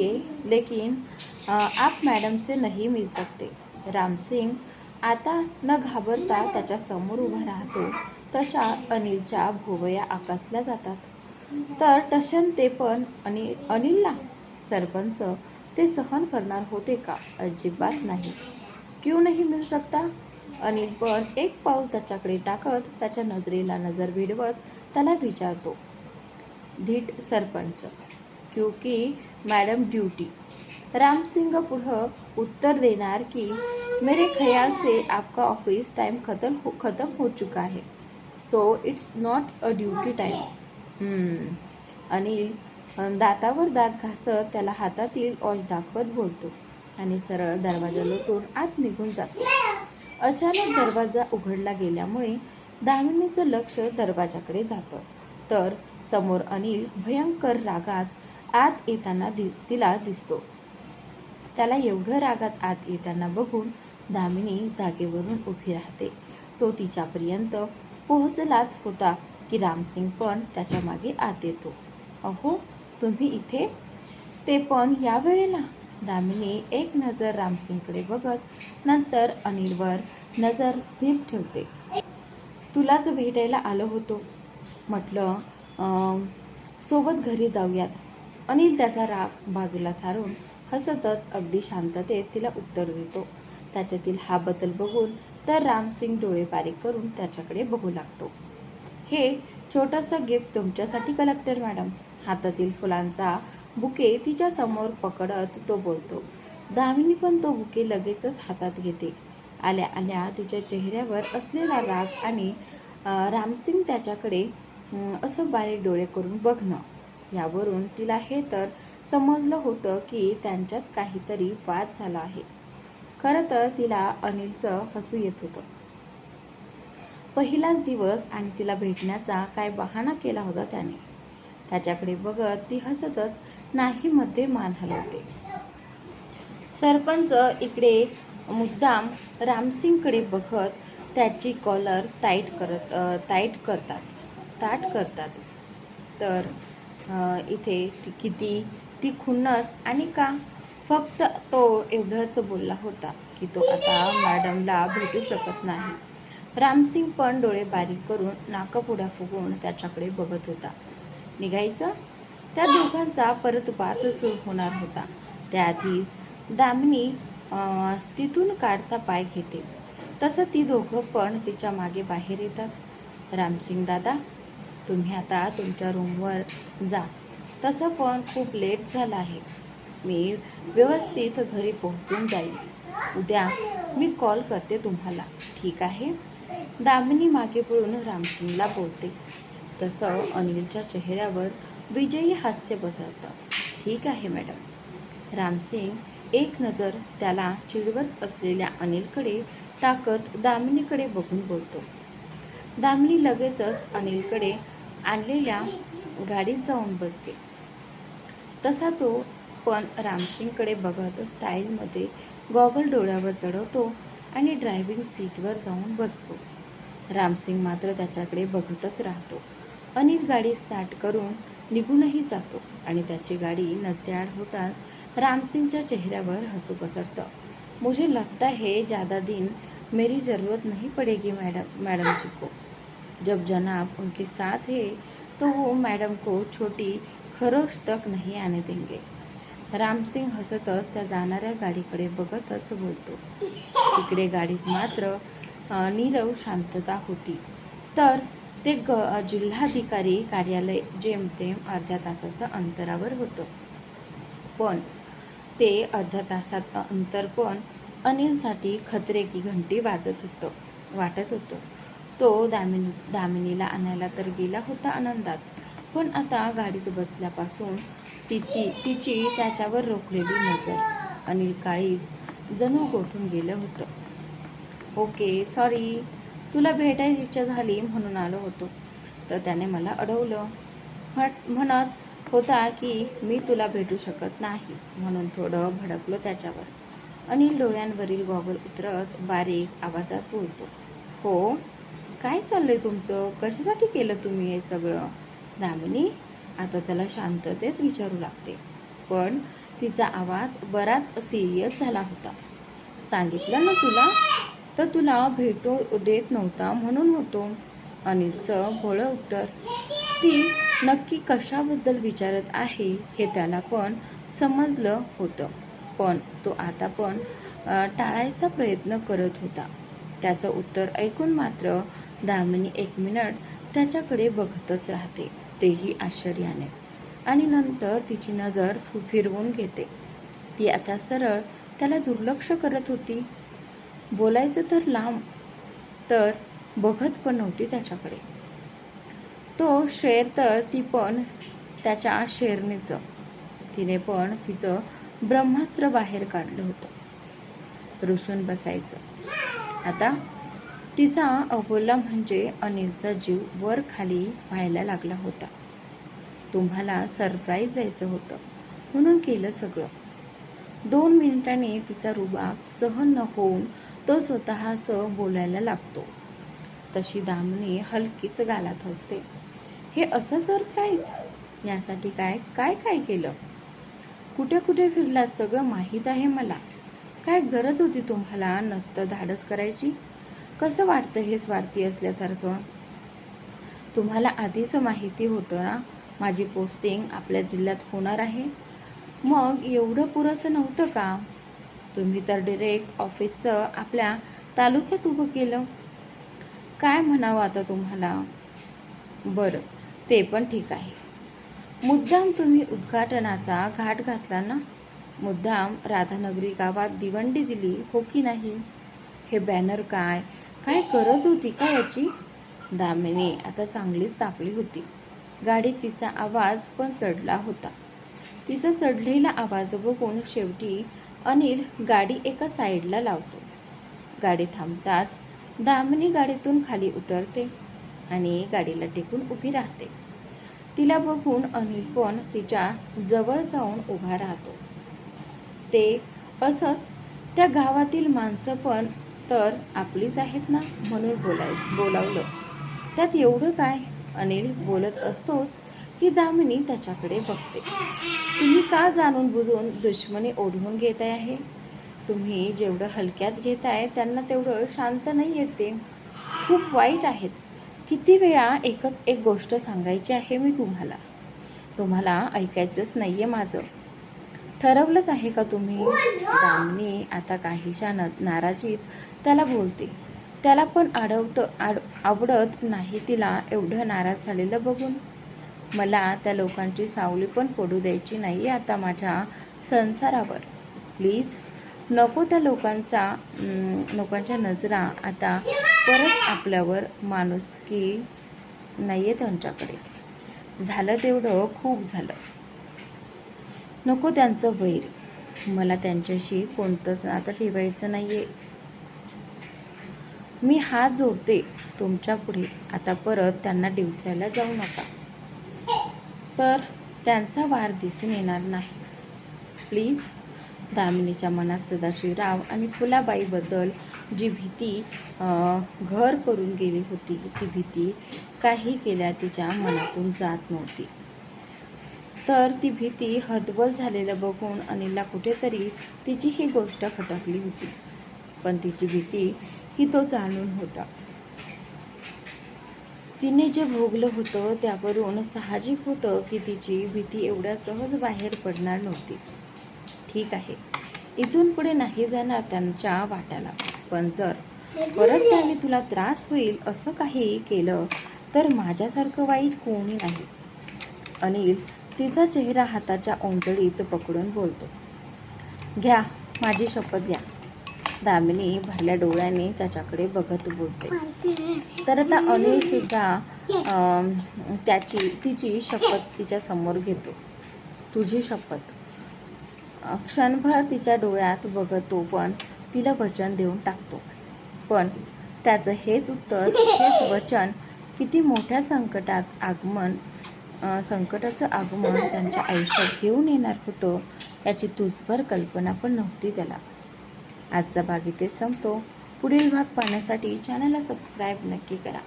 लिए लेकिन आप मैडम से नहीं मिल सकते. राम सिंग आता न घाबरता त्याच्यासमोर उभा राहतो. तशा अनिलच्या भोवया आकासल्या जातात. तर तशन ते पण अनि अनिलला? सरपंच ते सहन करणार होते का? अजिबात नाही. क्यों नहीं मिल सकता? अनिल पण एक पाऊल त्याच्याकडे टाकत त्याच्या नजरेला नजर भिडवत त्याला विचारतो. धीट सरपंच क्योंकि मैडम ड्यूटी। रामसिंग पुढं उत्तर देणार की मेरे ख्याल से आपका ऑफिस टाइम खत्म हो खत्म हो चुका है। So it's not a duty time Anil दातावर दात घासत त्याला हातातील ऑज दाखवत बोलतो. आणि सरळ दरवाजा लोटून आत निघून जातो. अचानक दरवाजा उघडला गेल्यामुळे दामिनीचं लक्ष दरवाजाकडे जातं. तर समोर अनिल भयंकर रागात आत येताना दि तिला दिसतो. त्याला एवढं रागात आत येताना बघून दामिनी जागेवरून उभी राहते. तो तिच्यापर्यंत पोहोचलाच होता की रामसिंग पण त्याच्यामागे आत येतो. अहो तुम्ही इथे? ते पण या वेळेला? दामिनी एक नजर रामसिंगकडे बघत नंतर अनिलवर नजर स्थिर ठेवते. तुलाच भेटायला आलो होतो. म्हटलं सोबत घरी जाऊयात. अनिल त्याचा राग बाजूला सारून हसतच अगदी शांततेत तिला उत्तर देतो. त्याच्यातील हा बदल बघून तर रामसिंग डोळे बारीक करून त्याच्याकडे बघू लागतो. हे छोटंसं गिफ्ट तुमच्यासाठी कलेक्टर मॅडम. हातातील फुलांचा बुके तिच्या समोर पकडत तो बोलतो. दामिनी पण तो बुके लगेचच हातात घेते. आल्या आल्या तिच्या चेहऱ्यावर असलेला राग आणि रामसिंग त्याच्याकडे असं बारीक डोळे करून बघणं. यावरून तिला हे तर समजलं होतं की त्यांच्यात काहीतरी वाद झाला आहे. खरं तर तिला अनिलचं हसू येत होतं. पहिलाच दिवस आणि तिला भेटण्याचा काय बहाणा केला होता त्याने. त्याच्याकडे बघत ती हसतच नाही मध्ये मान हलवते. सरपंच इकडे मुद्दाम रामसिंगकडे बघत त्याची कॉलर टाईट करत टाईट करतात ताट करतात. तर इथे ती किती ती खुन्नस आणि का? फक्त तो एवढंच बोलला होता की तो आता मॅडमला भेटू शकत नाही. रामसिंग पण डोळे बारीक करून नाकपुड्या फुगवून त्याच्याकडे बघत होता. निघायचं? त्या दोघांचा परत वाद सुरू होणार होता. त्याआधीच दामिनी तिथून काढता पाय घेते. तसं ती दोघं पण तिच्यामागे बाहेर येतात. रामसिंग दादा तुम्ही आता तुमच्या रूमवर जा. तसं पण खूप लेट झालं आहे. मी व्यवस्थित घरी पोहोचून जाईल. उद्या मी कॉल करते तुम्हाला. ठीक आहे? दामिनी मागे पळून रामसिंगला बोलते. तसं अनिलच्या चेहऱ्यावर विजयी हास्य बसवतं ठीक आहे मॅडम रामसिंग एक नजर त्याला चिडवत असलेल्या अनिलकडे टाकत दामिनीकडे बघून बोलतो. दामिनी लगेचच अनिलकडे आणलेल्या गाडीत जाऊन बसते. तसा तो पण रामसिंगकडे बघत स्टाईलमध्ये गॉगल डोळ्यावर चढवतो आणि ड्रायव्हिंग सीटवर जाऊन बसतो. रामसिंग मात्र त्याच्याकडे बघतच राहतो. अनिल गाडी स्टार्ट करून निघूनही जातो आणि त्याची गाडी नजरेआड होताच रामसिंगच्या चेहऱ्यावर हसू पसरतं. मुझे लगता है ज़्यादा दिन मेरी ज़रूरत नहीं पड़ेगी मैडम मैडम जी को. जब जनाब उनके साथ है तो वो मैडम को छोटी खरोच तक नहीं आने देंगे। रामसिंग हसतच त्या जाणाऱ्या गाडीकडे बघतच बोलतो। तिकडे गाडीत मात्र नीरव शांतता होती. तर ते ग जिल्हाधिकारी कार्यालय जेमतेम अर्ध्या तासाचं अंतरावर होतं. पण ते अर्ध्या तासात अंतर पण अनिलसाठी खतरे की घंटी वाजत होतं वाटत होतं. तो दामिनी दामिनीला आणायला तर गेला होता आनंदात. पण आता गाडीत बसल्यापासून ती तिची त्याच्यावर रोखलेली नजर अनिल काळीज जणू गोठून गेलं होतं. ओके सॉरी तुला भेटायची इच्छा झाली म्हणून आलो होतो. तर त्याने मला अडवलं. म्हट म्हणत होता की मी तुला भेटू शकत नाही म्हणून थोडं भडकलो त्याच्यावर. अनिल डोळ्यांवरील गॉगल उतरत बारीक आवाजात बोलतो. हो? काय चाललंय तुमचं? कशासाठी केलं तुम्ही हे सगळं? दामिनी आता त्याला शांततेत विचारू लागते. पण तिचा आवाज बराच सिरियस झाला होता. सांगितलं ना तुला? तर तुला भेटू देत नव्हता म्हणून होतो. अनिलचं भोळं उत्तर. ती नक्की कशाबद्दल विचारत आहे हे त्याला पण समजलं होतं. पण तो आता पण टाळायचा प्रयत्न करत होता. त्याचं उत्तर ऐकून मात्र दामिनी एक मिनिट त्याच्याकडे बघतच राहते. तेही आश्चर्याने. आणि नंतर तिची नजर फिरवून घेते. ती आता सरळ त्याला दुर्लक्ष करत होती. बोलायचं तर लांब तर बघत पण नव्हती त्याच्याकडे. तो शेर तर ती पण त्याच्या शेरणीचं. तिने पण तिचं ब्रह्मास्त्र बाहेर काढलं होतं. रुसून बसायचं. आता तिचा अबोला म्हणजे अनिलचा जीव वर खाली व्हायला लागला होता. तुम्हाला सरप्राईज द्यायचं होतं म्हणून केलं सगळं. दोन मिनिटांनी तिचा रुबाब सहन न होऊन तो स्वतःचं बोलायला लागतो. तशी दामनी हलकीच गालात असते. हे असं सरप्राईज? यासाठी काय काय काय केलं? कुठे कुठे फिरलात? सगळं माहीत आहे मला. काय गरज होती तुम्हाला नसतं धाडस करायची? कसं वाटतं हे स्वार्थी असल्यासारखं? तुम्हाला आधीच माहिती होतं ना माझी पोस्टिंग आपल्या जिल्ह्यात होणार आहे. मग एवढं पुरंसं नव्हतं का? तुम्ही तर डिरेक्ट ऑफिसचं आपल्या तालुक्यात उभं केलं. काय म्हणावं आता तुम्हाला? बरं ते पण ठीक आहे. मुद्दाम तुम्ही उद्घाटनाचा घाट घातला ना? मुद्दाम राधानगरी गावात दिवंडी दिली हो की नाही? हे बॅनर काय? काय गरज होती का याची? दामिनी आता चांगलीच तापली होती. गाडीत तिचा आवाज पण चढला होता. तिचा चढलेला आवाज बघून शेवटी अनिल गाडी एका साईडला लावतो. गाडी थांबताच दामिनी गाडीतून खाली उतरते आणि गाडीला टेकून उभी राहते. तिला बघून अनिल पण तिच्या जवळ जाऊन उभा राहतो. ते असंच त्या गावातील माणसं पण तर आपलीच आहेत ना म्हणून बोलाय बोलावलं. त्यात एवढं काय? अनिल बोलत असतोच की दामिनी त्याच्याकडे बघते. तुम्ही का जाणून बुजून दुश्मनी ओढवून घेताय आहे? तुम्ही जेवढं हलक्यात घेताय त्यांना तेवढं शांत नाही येते खूप वाईट आहेत. किती वेळा एकच एक गोष्ट सांगायची आहे मी तुम्हाला. तुम्हाला ऐकायचंच नाही आहे माझं. ठरवलंच आहे का तुम्ही? दामिनी आता काहीशा न नाराजीत त्याला बोलते. त्याला पण अडवतं आड आवडत नाही तिला एवढं नाराज झालेलं बघून. मला त्या लोकांची सावली पण पडू द्यायची नाही आता माझ्या संसारावर. प्लीज नको त्या लोकांचा लोकांच्या नजरा आता परत आपल्यावर माणुसकी नाही आहे त्यांच्याकडे. झालं तेवढं खूप झालं. नको त्यांचं वैर. मला त्यांच्याशी कोणतंच नातं ठेवायचं नाही आहे मी हात जोडते तुमच्यापुढे. आता परत त्यांना डिवचायला जाऊ नका. तर त्यांचा वार दिसून येणार नाही. प्लीज दामिनीच्या मनात सदाशिवराव आणि फुलाबाईबद्दल जी भीती घर करून गेली होती ती भीती काही केल्या तिच्या मनातून जात नव्हती. तर ती भीती हतबल झालेलं बघून अनिलला कुठेतरी तिची ही गोष्ट खटकली होती. पण तिची भीती ही तो जाणून होता. तिने जे भोगलं होतं त्यावरून साहजिक होतं की तिची भीती एवढ्या सहज बाहेर पडणार नव्हती. ठीक आहे. इथून पुढे नाही जाणार त्यांच्या वाट्याला. पण जर परत त्याने तुला त्रास होईल असं काही केलं तर माझ्यासारखं वाईट कोणी नाही. अनिल तिचा चेहरा हाताच्या ओंजळीत पकडून बोलतो. घ्या माझी शपथ घ्या. दामिनी भरल्या डोळ्याने त्याच्याकडे बघत बोलते. तर आता अनिल सुद्धा त्याची तिची शपथ तिच्या समोर घेतो. तुझी शपथ. क्षणभर तिच्या डोळ्यात बघतो पण तिला वचन देऊन टाकतो. पण त्याचं हेच उत्तर हेच वचन किती मोठ्या संकटात आगमन संकटाचं आगमन त्यांच्या आयुष्यात घेऊन येणार होतं याची तुझभर कल्पना पण नव्हती त्याला. आजचा भाग इथे संपतो. पुढील भाग पाहण्यासाठी चॅनलला सबस्क्राईब नक्की करा.